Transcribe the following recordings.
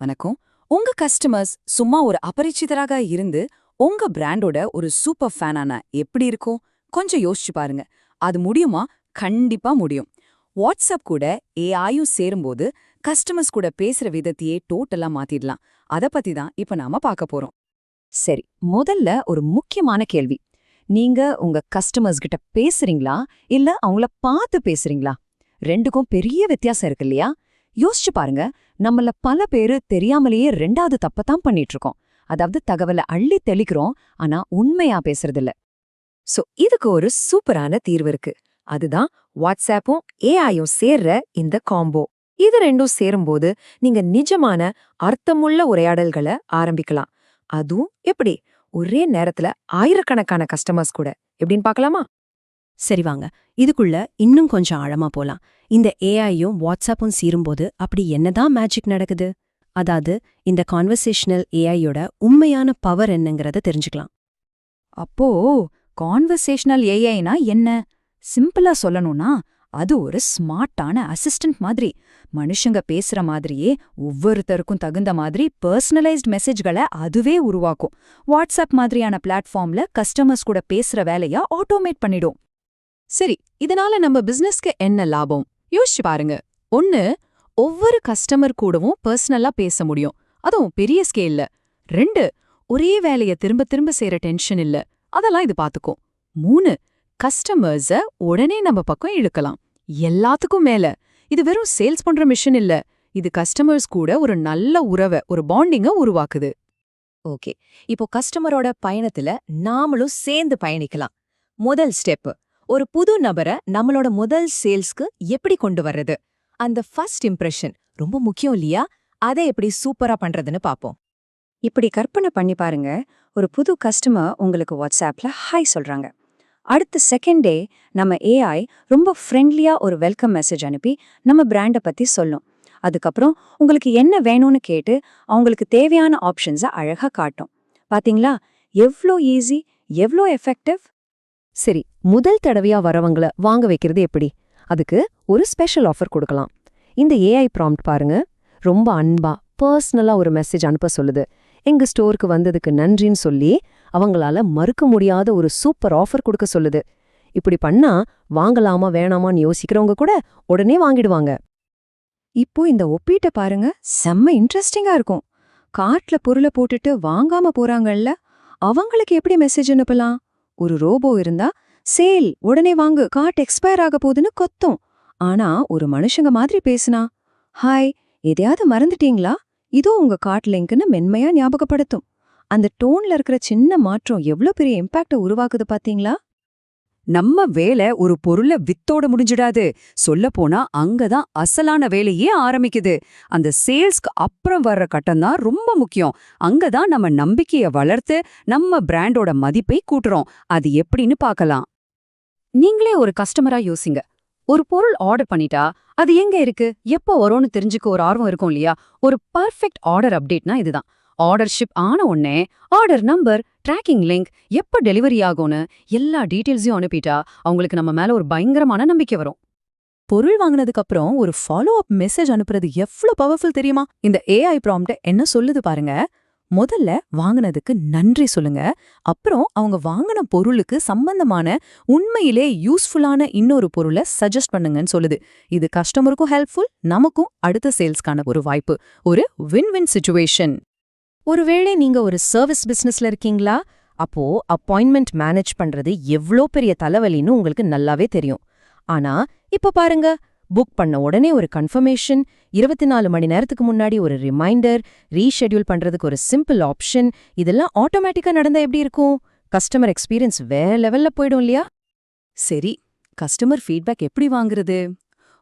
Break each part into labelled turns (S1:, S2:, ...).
S1: வணக்கம். உங்க கஸ்டமர்ஸ் சும்மா ஒரு அபரிச்சிதராக இருந்து உங்க பிராண்டோட ஒரு சூப்பர் ஃபேனானா எப்படி இருக்கும்? கொஞ்சம் யோசிச்சு பாருங்க. அது முடியுமா? கண்டிப்பா முடியும். வாட்ஸ்அப் கூட ஏஐயும் சேரும்போது கஸ்டமர்ஸ் கூட பேசுற விதத்தையே டோட்டலா மாத்திடலாம். அத பத்தி தான் இப்ப நாம பார்க்க போறோம்.
S2: சரி முதல்ல ஒரு முக்கியமான கேள்வி. நீங்க உங்க கஸ்டமர்ஸ் கிட்ட பேசுறீங்களா? இல்ல அவங்கள பார்த்து பேசுறீங்களா? ரெண்டுக்கும் பெரிய வித்தியாசம் இருக்கு இல்லையா? யோசிச்சு பாருங்க நம்மள பல பேரு தெரியாமலேயே ரெண்டாவது தப்பத்தான் பண்ணிட்டு இருக்கோம் அதாவது தகவலை அள்ளி தெளிக்கிறோம் ஆனா உண்மையா பேசுறதில்ல. சோ இதுக்கு ஒரு சூப்பரான தீர்வு இருக்கு. அதுதான் வாட்ஸ்அப்பும் ஏஐயும் சேர்ற இந்த காம்போ. இது ரெண்டும் சேரும்போது நீங்க நிஜமான அர்த்தமுள்ள உரையாடல்களை ஆரம்பிக்கலாம். அதுவும் எப்படி? ஒரே நேரத்துல ஆயிரக்கணக்கான கஸ்டமர்ஸ் கூட. எப்படின்னு பார்க்கலாமா?
S3: சரி வாங்க இதுக்குள்ள இன்னும் கொஞ்சம் ஆழமா போலாம். இந்த ஏஐயும் வாட்ஸ்அப்பும் சீரும்போது அப்படி என்னதான் மேஜிக் நடக்குது? அதாவது இந்த கான்வர்சேஷனல் ஏஐயோட உண்மையான பவர் என்னங்கறத தெரிஞ்சுக்கலாம்.
S1: அப்போ கான்வர்சேஷனல் ஏஐனா என்ன? சிம்பிளா சொல்லணும்னா அது ஒரு ஸ்மார்ட்டான அசிஸ்டன்ட் மாதிரி. மனுஷங்க பேசுற மாதிரியே ஒவ்வொருத்தருக்கும் தகுந்த மாதிரி பர்சனலைஸ்ட் மெசேஜ்களை அதுவே உருவாக்கும். வாட்ஸ்அப் மாதிரியான பிளாட்ஃபார்ம்ல கஸ்டமர்ஸ் கூட பேசுற வேலைய ஆட்டோமேட் பண்ணிடும்.
S2: சரி இதனால நம்ம பிசினஸ்க்கு என்ன லாபம்? யோசிச்சு பாருங்க. ஒன்னு ஒவ்வொரு கஸ்டமர் கூடவும் பர்சனலா பேச முடியும். அதுவும் பெரிய ஸ்கேல்ல ரெண்டு ஒரே வேலைய திரும்ப திரும்ப செய்யற டென்ஷன் இல்ல. அதெல்லாம் இது பாத்துக்கும். மூணு கஸ்டமர்ஸ உடனே நம்ம பக்கம் இழுக்கலாம். எல்லாத்துக்கும் மேல. இது வெறும் சேல்ஸ் பண்ற மிஷன் இல்ல. இது கஸ்டமர்ஸ் கூட ஒரு நல்ல உறவை ஒரு பாண்டிங்க உருவாக்குது. ஓகே. இப்போ கஸ்டமரோட பயணத்துல நாமளும் சேர்ந்து பயணிக்கலாம். முதல் ஸ்டெப் ஒரு புது நபரை நம்மளோட முதல் சேல்ஸ்க்கு எப்படி கொண்டு வர்றது? அந்த ஃபர்ஸ்ட் இம்ப்ரெஷன் ரொம்ப முக்கியம் இல்லையா? அதை எப்படி சூப்பரா பண்றதுன்னு பாப்போம்
S4: இப்படி கற்பனை பண்ணி பாருங்க. ஒரு புது கஸ்டமர் உங்களுக்கு வாட்ஸ்அப்ல ஹாய் சொல்றாங்க. அடுத்த செகண்ட் டே நம்ம ஏஐ ரொம்ப ஃப்ரெண்ட்லியா ஒரு வெல்கம் மெசேஜ் அனுப்பி நம்ம பிராண்டை பத்தி சொல்லும். அதுக்கப்புறம் உங்களுக்கு என்ன வேணும்னு கேட்டு அவங்களுக்கு தேவையான ஆப்ஷன்ஸை அழகா காட்டும். பாத்தீங்களா? எவ்ளோ ஈஸி எவ்ளோ எஃபெக்டிவ்
S2: சரி முதல் தடவையா வரவங்கள வாங்க வைக்கிறது எப்படி? அதுக்கு ஒரு ஸ்பெஷல் ஆஃபர் கொடுக்கலாம். இந்த ஏஐ ப்ராம்ப்ட் பாருங்க. ரொம்ப அன்பா பர்சனலா ஒரு மெசேஜ் அனுப்ப சொல்லுது. எங்க ஸ்டோருக்கு வந்ததுக்கு நன்றின்னு சொல்லி அவங்களால மறுக்க முடியாத ஒரு சூப்பர் ஆஃபர் கொடுக்க சொல்லுது. இப்படி பண்ணா வாங்கலாமா வேணாமான்னு யோசிக்கிறவங்க கூட உடனே வாங்கிடுவாங்க.
S4: இப்போ இந்த ஒப்பீட்டை பாருங்க. செம்ம இன்ட்ரெஸ்டிங்கா இருக்கும். கார்ட்ல பொருளை போட்டுட்டு வாங்காம போறாங்கல்ல அவங்களுக்கு எப்படி மெசேஜ் அனுப்பலாம்? ஒரு ரோபோ இருந்தா சேல் உடனே வாங்கு கார்ட் எக்ஸ்பயர் ஆக போகுதுன்னு கொத்தும். ஆனா ஒரு மனுஷங்க மாதிரி பேசுனா ஹாய் எதையாவது மறந்துட்டீங்களா? இதோ உங்க கார்ட் லிங்க்னு மென்மையா ஞாபகப்படுத்தும். அந்த டோன்ல இருக்கிற சின்ன மாற்றம் எவ்ளோ பெரிய இம்பாக்ட உருவாக்குது பாத்தீங்களா?
S1: நம்ம வேலை ஒரு பொருளை வித்தோட முடிஞ்சிடாது. சொல்லப்போனா அங்கதான் அசலான வேலையே ஆரம்பிக்குது. அந்த சேல்ஸ்க்கு அப்புறம் வர்ற கட்டம்தான் ரொம்ப முக்கியம். அங்கதான் நம்ம நம்பிக்கைய வளர்த்து நம்ம பிராண்டோட மதிப்பை கூட்டுறோம். அது எப்படின்னு பார்க்கலாம். நீங்களே ஒரு கஸ்டமரா யோசிங்க. ஒரு பொருள் ஆர்டர் பண்ணிட்டா அது எங்க இருக்கு? எப்போ வரும்னு தெரிஞ்சுக்க ஒரு ஆர்வம் இருக்கும் இல்லையா? ஒரு பர்ஃபெக்ட் ஆர்டர் அப்டேட்னா இதுதான் ஆர்டர் ஷிப் ஆன உடனே ஆர்டர் நம்பர் ட்ராக்கிங் லிங்க் எப்ப டெலிவரி ஆகும்னு எல்லா டீட்டெயில்ஸையும் அனுப்பிட்டா அவங்களுக்கு நம்ம மேல ஒரு பயங்கரமான நம்பிக்கை வரும்.
S3: பொருள் வாங்கினதுக்கு அப்புறம் ஒரு ஃபாலோ அப் மெசேஜ் அனுப்புறது எவ்வளவு பவர்ஃபுல் தெரியுமா? இந்த ஏஐ ப்ராம்ட என்ன சொல்லுது பாருங்க. முதல்ல வாங்கினதுக்கு நன்றி சொல்லுங்க. அப்புறம் அவங்க வாங்கின பொருளுக்கு சம்பந்தமான உண்மையிலே யூஸ்ஃபுல்லான இன்னொரு பொருளை சஜஸ்ட் பண்ணுங்கன்னு சொல்லுது. இது கஸ்டமருக்கும் ஹெல்ப்ஃபுல் நமக்கும் அடுத்த சேல்ஸ்க்கான ஒரு வாய்ப்பு. ஒரு வின் வின் சுச்சுவேஷன் ஒருவேளை நீங்க ஒரு சர்வீஸ் பிசினஸ்ல இருக்கீங்களா? அப்போ அப்பாயின்மெண்ட் மேனேஜ் பண்றது எவ்ளோ பெரிய தலைவலின்னு உங்களுக்கு நல்லாவே தெரியும். ஆனா இப்ப பாருங்க புக் பண்ண உடனே ஒரு கன்ஃபர்மேஷன் இருபத்தி நாலு மணி நேரத்துக்கு முன்னாடி ஒரு ரிமைண்டர் ரீஷெட்யூல் பண்றதுக்கு ஒரு சிம்பிள் ஆப்ஷன் இதெல்லாம் ஆட்டோமேட்டிக்கா நடந்தா எப்படி இருக்கும்? கஸ்டமர் எக்ஸ்பீரியன்ஸ் வேற லெவல்ல போயிடும் இல்லையா?
S1: சரி கஸ்டமர் ஃபீட்பேக் எப்படி வாங்குறது?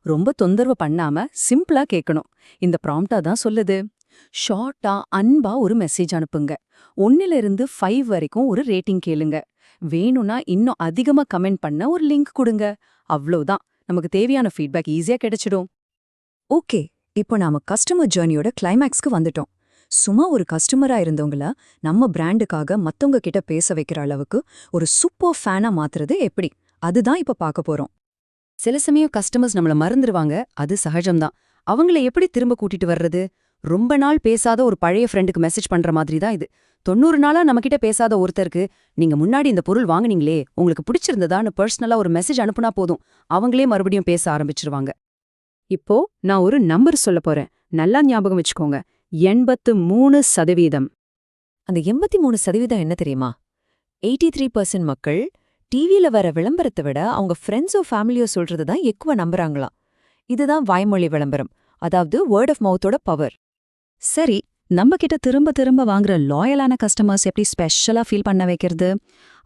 S1: ரொம்ப தொந்தரவு பண்ணாம சிம்பிளா கேட்கணும். இந்த ப்ராம்ப்டா தான் சொல்லுது. ஷார்ட்டா அன்பா ஒரு மெசேஜ் அனுப்புங்க. ஒன்னிலிருந்து ஃபைவ் வரைக்கும் ஒரு ரேட்டிங் கேளுங்க. வேணும்னா இன்னும் அதிகமா கமெண்ட் பண்ண ஒரு லிங்க் கொடுங்க. அவ்வளோதான் நமக்கு தேவையான ஃபீட்பேக் ஈஸியா கிடைச்சிடும்.
S4: ஓகே இப்போ நாம கஸ்டமர் ஜேர்னியோட கிளைமேக்ஸ்க்கு வந்துட்டோம். சும்மா ஒரு கஸ்டமரா இருந்தவங்கள நம்ம பிராண்டுக்காக மத்தவங்க கிட்ட பேச வைக்கிற அளவுக்கு ஒரு சூப்பர் ஃபேனா மாத்துறது எப்படி? அதுதான் இப்ப பார்க்க போறோம்.
S1: சில சமயம் கஸ்டமர்ஸ் நம்மள மறந்துருவாங்க. அது சகஜம்தான். அவங்கள எப்படி திரும்ப கூட்டிட்டு வர்றது? ரொம்ப நாள் பேசாத ஒரு பழைய ஃப்ரெண்டுக்கு மெசேஜ் பண்ற மாதிரி தான் இது. தொண்ணூறு நாளா நம்மகிட்ட பேசாத ஒருத்தருக்கு நீங்க முன்னாடி இந்த பொருள் வாங்குனீங்களே உங்களுக்கு பிடிச்சிருந்ததான்னு பர்சனலா ஒரு மெசேஜ் அனுப்புனா போதும். அவங்களே மறுபடியும் பேச ஆரம்பிச்சிருவாங்க. இப்போ நான் ஒரு நம்பர் சொல்ல போறேன். நல்லா ஞாபகம் வச்சுக்கோங்க. எண்பத்து மூணு சதவீதம்.
S3: அந்த எண்பத்தி மூணு சதவீதம் என்ன தெரியுமா? எயிட்டி த்ரீ பர்சன்ட் மக்கள் டிவியில வர விளம்பரத்தை விட அவங்க ஃப்ரெண்ட்ஸோ ஃபேமிலியோ சொல்றது தான் எக்குவ நம்புறாங்களாம். இதுதான் வாய்மொழி விளம்பரம். அதாவது வேர்ட் ஆஃப் மவுத்தோட பவர்
S1: சரி நம்ம கிட்ட திரும்ப திரும்ப வாங்குற லாயலான கஸ்டமர்ஸ் எப்படி ஸ்பெஷலா ஃபீல் பண்ண வைக்கிறது?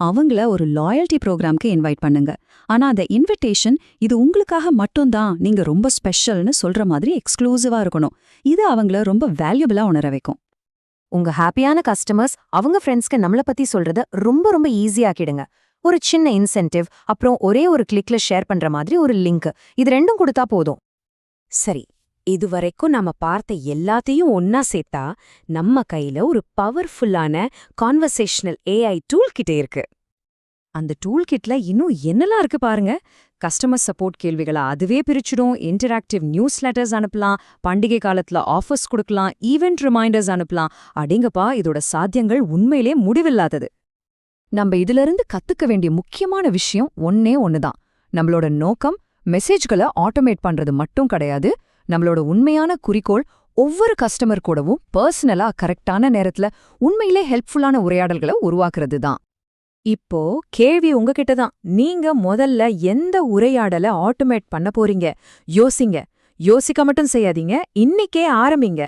S1: அவங்கள ஒரு லாயல்டி ப்ரோக்ராம்க்கு இன்வைட் பண்ணுங்க. ஆனா அந்த இன்விடேஷன் இது உங்களுக்காக மட்டும்தான். நீங்க ரொம்ப ஸ்பெஷல்னு சொல்ற மாதிரி எக்ஸ்க்ளூசிவா இருக்கணும். இது அவங்கள ரொம்ப வேல்யூபிளா உணர வைக்கும்.
S3: உங்க ஹாப்பியான கஸ்டமர்ஸ் அவங்க ஃப்ரெண்ட்ஸ்க்கு நம்மள பத்தி சொல்றத ரொம்ப ரொம்ப ஈஸியாக்கிடுங்க ஒரு சின்ன இன்சென்டிவ் அப்புறம் ஒரே ஒரு கிளிக்ல ஷேர் பண்ற மாதிரி ஒரு லிங்க் இது ரெண்டும் கொடுத்தா போதும்.
S2: சரி இதுவரைக்கும் நாம பார்த்த எல்லாத்தையும் ஒன்னா சேர்த்தா நம்ம கையில ஒரு பவர்ஃபுல்லான கான்வர்சேஷனல் ஏஐ டூல் கிட்டே இருக்கு.
S1: அந்த டூல் கிட்ல இன்னும் என்னலாம் இருக்கு பாருங்க. கஸ்டமர் சப்போர்ட் கேள்விகளை அதுவே பிரிச்சிடும். இன்டராக்டிவ் நியூஸ் லெட்டர்ஸ் அனுப்பலாம். பண்டிகை காலத்துல ஆஃபர்ஸ் கொடுக்கலாம். ஈவெண்ட் ரிமைண்டர்ஸ் அனுப்பலாம். அடிங்கப்பா இதோட சாத்தியங்கள் உண்மையிலே முடிவில்லாதது. நம்ம இதிலிருந்து கத்துக்க வேண்டிய முக்கியமான விஷயம் ஒன்னே ஒன்னுதான் நம்மளோட நோக்கம் மெசேஜ்களை ஆட்டோமேட் பண்றது மட்டும் கிடையாது. நம்மளோட உண்மையான குறிக்கோள் ஒவ்வொரு கஸ்டமர் கூடவும் பர்சனலா கரெக்டான நேரத்துல உண்மையிலே ஹெல்ப்ஃபுல்லான உரையாடல்களை உருவாக்குறது தான்
S2: இப்போ கேள்வி உங்ககிட்ட தான். நீங்க முதல்ல எந்த உரையாடலை ஆட்டோமேட் பண்ண போறீங்க? யோசிங்க. யோசிக்க மட்டும் செய்யாதீங்க. இன்னிக்கே ஆரம்பிங்க.